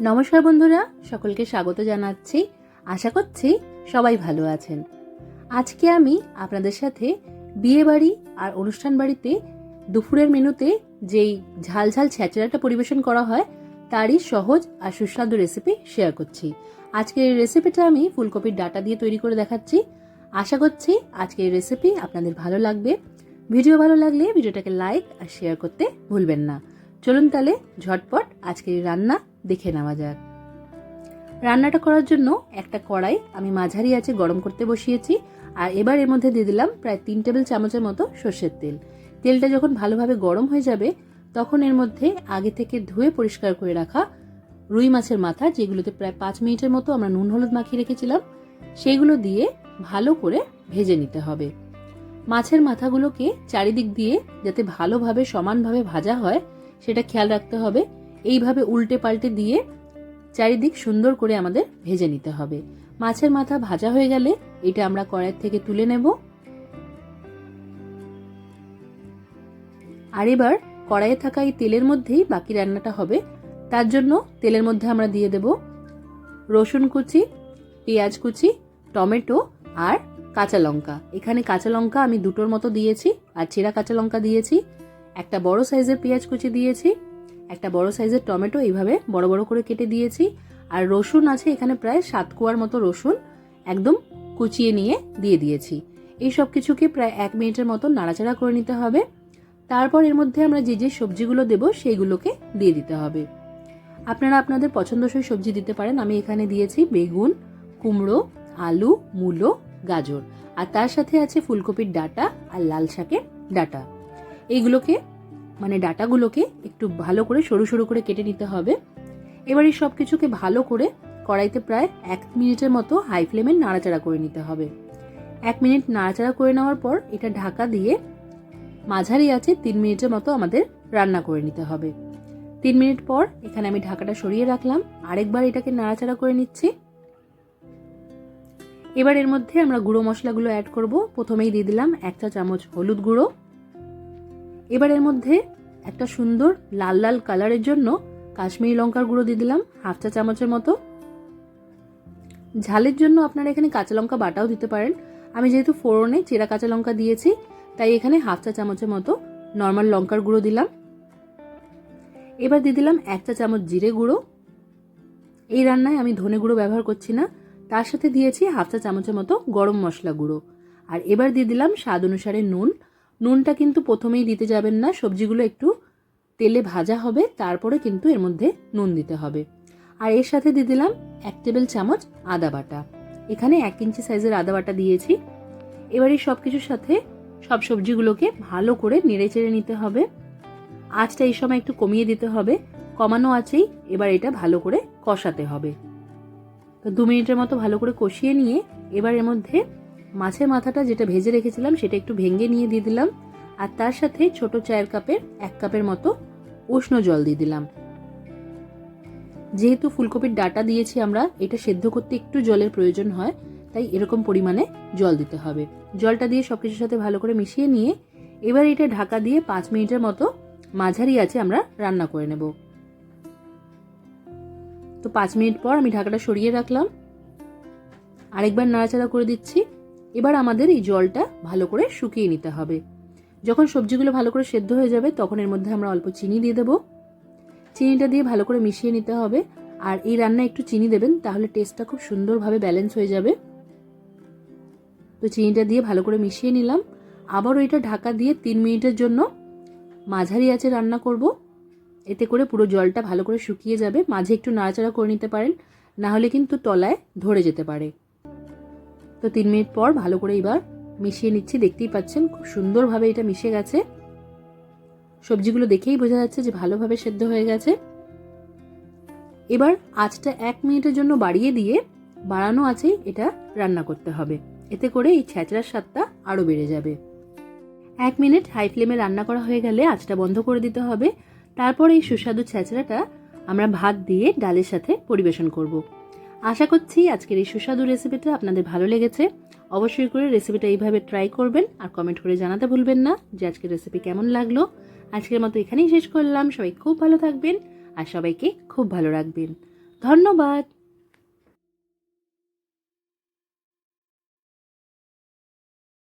নমস্কার বন্ধুরা, সকলকে স্বাগত জানাচ্ছি। আশা করছি সবাই ভালো আছেন। আজকে আমি আপনাদের সাথে বিয়ে বাড়ি আর অনুষ্ঠান বাড়িতে দুপুরের মেনুতে যেই ঝাল ঝাল পরিবেশন করা হয়, তারই সহজ আর সুস্বাদু রেসিপি শেয়ার করছি। আজকের এই রেসিপিটা আমি ফুলকপির ডাটা দিয়ে তৈরি করে দেখাচ্ছি। আশা করছি আজকের এই রেসিপি আপনাদের ভালো লাগবে। ভিডিও ভালো লাগলে ভিডিওটাকে লাইক আর শেয়ার করতে ভুলবেন না। চলুন তাহলে ঝটপট আজকের রান্না দেখে নেওয়া যাক। রান্নাটা করার জন্য একটা কড়াই আমি মাঝারি আছে গরম করতে বসিয়েছি আর এবার এর মধ্যে দিয়ে দিলাম প্রায় তিন টেবিল চামচের মতো সর্ষের তেল। তেলটা যখন ভালোভাবে গরম হয়ে যাবে, তখন এর মধ্যে আগে থেকে ধুয়ে পরিষ্কার করে রাখা রুই মাছের মাথা, যেগুলোতে প্রায় পাঁচ মিনিটের মতো আমরা নুন হলুদ মাখিয়ে রেখেছিলাম সেইগুলো দিয়ে ভালো করে ভেজে নিতে হবে। মাছের মাথাগুলোকে চারিদিক দিয়ে যাতে ভালোভাবে, সমানভাবে ভাজা হয়, সেটা খেয়াল রাখতে হবে। এইভাবে উল্টে পাল্টে দিয়ে চারিদিক সুন্দর করে আমাদের ভেজে নিতে হবে। মাছের মাথা ভাজা হয়ে গেলে এটা আমরা কড়াই থেকে তুলে নেব। আর এবার কড়াইয়ে থাকা এই তেলের মধ্যেই বাকি রান্নাটা হবে। তার জন্য তেলের মধ্যে আমরা দিয়ে দেব রসুন কুচি, পেঁয়াজ কুচি, টমেটো আর কাঁচা লঙ্কা। এখানে কাঁচা লঙ্কা আমি দুটোর মতো দিয়েছি, আর চেরা কাঁচা লঙ্কা দিয়েছি। একটা বড় সাইজের পেঁয়াজ কুচি দিয়েছি, একটা বড় সাইজের টমেটো এইভাবে বড় বড় করে কেটে দিয়েছি, আর রসুন আছে এখানে প্রায় সাত কোয়ার মতো রসুন একদম কুচিয়ে নিয়ে দিয়ে দিয়েছি। এই সব কিছুকে প্রায় এক মিনিটের মতো নাড়াচাড়া করে নিতে হবে। তারপর এর মধ্যে আমরা যে যে সবজিগুলো দেব সেইগুলোকে দিয়ে দিতে হবে। আপনারা আপনাদের পছন্দসই সবজি দিতে পারেন। আমি এখানে দিয়েছি বেগুন, কুমড়ো, আলু, মূলো গাজর। আর তার সাথে আছে ফুলকপির ডাটা আর লাল শাকের ডাটা। এইগুলোকে মানে ডাটাগুলোকে একটু ভালো করে, সরু সরু করে কেটে নিতে হবে। এবার এই সব কিছুকে ভালো করে কড়াইতে প্রায় এক মিনিটের মতো হাই ফ্লেমে নাড়াচাড়া করে নিতে হবে। এক মিনিট নাড়াচাড়া করে নেওয়ার পর এটা ঢাকা দিয়ে মাঝারি আছে তিন মিনিটের মতো আমাদের রান্না করে নিতে হবে। তিন মিনিট পর এখানে আমি ঢাকাটা সরিয়ে রাখলাম। আরেকবার এটাকে নাড়াচাড়া করে নিচ্ছি। এবার এর মধ্যে আমরা গুঁড়ো মশলাগুলো অ্যাড করব। প্রথমেই দিয়ে দিলাম এক চা চামচ হলুদ গুঁড়ো। এবার এর মধ্যে একটা সুন্দর লাল লাল কালারের জন্য কাশ্মীরি লঙ্কার গুঁড়ো দিয়ে দিলাম, হাফ চা চামচের মতো। ঝালের জন্য আপনারা এখানে কাঁচা লঙ্কা বাটাও দিতে পারেন। আমি যেহেতু ফোড়নে চেরা কাঁচা লঙ্কা দিয়েছি, তাই এখানে হাফ চা চামচের মতো নর্মাল লঙ্কার গুঁড়ো দিলাম। এবার দিয়ে দিলাম এক চা চামচ জিরে গুঁড়ো। এই রান্নায় আমি ধনে গুঁড়ো ব্যবহার করছি না তার সাথে দিয়েছি হাফ চা চামচের মতো গরম মশলা গুঁড়ো। আর এবার দিয়ে দিলাম স্বাদ অনুসারে নুন। নুনটা কিন্তু প্রথমেই দিতে যাবেন না, সবজিগুলো একটু তেলে ভাজা হবে, তারপরে কিন্তু এর মধ্যে নুন দিতে হবে। আর এর সাথে দিয়ে দিলাম এক টেবিল চামচ আদা বাটা। এখানে এক ইঞ্চি সাইজের আদা বাটা দিয়েছি। এবার সব কিছুর সাথে সব সবজিগুলোকে ভালো করে নেড়ে চেড়ে নিতে হবে। আঁচটা এই সময় একটু কমিয়ে দিতে হবে। কমানো আছেই এবার এটা ভালো করে কষাতে হবে। তো দু মিনিটের মতো ভালো করে কষিয়ে নিয়ে এবার এর মধ্যে মাছের মাথাটা যেটা ভেজে রেখেছিলাম সেটা একটু ভেঙে নিয়ে দিয়ে দিলাম। আর তার সাথে ছোট চায়ের কাপের এক কাপের মতো উষ্ণ জল দিয়ে দিলাম। যেহেতু ফুলকপির ডাটা দিয়েছি আমরা, এটা সেদ্ধ করতে একটু জলের প্রয়োজন হয়, তাই এরকম পরিমাণে জল দিতে হবে। জলটা দিয়ে সব কিছুর সাথে ভালো করে মিশিয়ে নিয়ে এবার এটা ঢাকা দিয়ে পাঁচ মিনিটের মতো মাঝারি আছে আমরা রান্না করে নেব। তো পাঁচ মিনিট পর আমি ঢাকাটা সরিয়ে রাখলাম। আরেকবার নাড়াচাড়া করে দিচ্ছি। এবার আমাদের এই জলটা ভালো করে শুকিয়ে নিতে হবে। যখন সবজিগুলো ভালো করে সেদ্ধ হয়ে যাবে, তখন এর মধ্যে আমরা অল্প চিনি দিয়ে দেবো। চিনিটা দিয়ে ভালো করে মিশিয়ে নিতে হবে। আর এই রান্নায় একটু চিনি দেবেন, তাহলে টেস্টটা খুব সুন্দরভাবে ব্যালেন্স হয়ে যাবে। তো চিনিটা দিয়ে ভালো করে মিশিয়ে নিলাম। আবারও এটা ঢাকা দিয়ে তিন মিনিটের জন্য মাঝারি আছে রান্না করব। এতে করে পুরো জলটা ভালো করে শুকিয়ে যাবে। মাঝে একটু নাড়াচাড়া করে নিতে পারেন, না হলে কিন্তু তলায় ধরে যেতে পারে। তো তিন মিনিট পর ভালো করে এবার মিশিয়ে নিচ্ছি। দেখতেই পাচ্ছেন খুব সুন্দরভাবে এটা মিশে গেছে। সবজিগুলো দেখেই বোঝা যাচ্ছে যে ভালোভাবে সেদ্ধ হয়ে গেছে। এবার আঁচটা এক মিনিটের জন্য বাড়িয়ে দিয়ে বাড়ানো আছে এটা রান্না করতে হবে। এতে করে এই ছ্যাঁচড়ার স্বাদটা আরও বেড়ে যাবে। এক মিনিট হাই ফ্লেমে রান্না করা হয়ে গেলে আঁচটা বন্ধ করে দিতে হবে। তারপর এই সুস্বাদু ছেঁচড়াটা আমরা ভাত দিয়ে ডালের সাথে পরিবেশন করব। আশা করছি আজকের এই সুস্বাদু রেসিপিটা আপনাদের ভালো লেগেছে। অবশ্যই করে রেসিপিটা এইভাবে ট্রাই করবেন আর কমেন্ট করে জানাতে ভুলবেন না যে আজকের রেসিপি কেমন লাগল। আজকের মতো এখানেই শেষ করলাম। সবাই খুব ভালো থাকবেন আর সবাইকে খুব ভালো রাখবেন। ধন্যবাদ।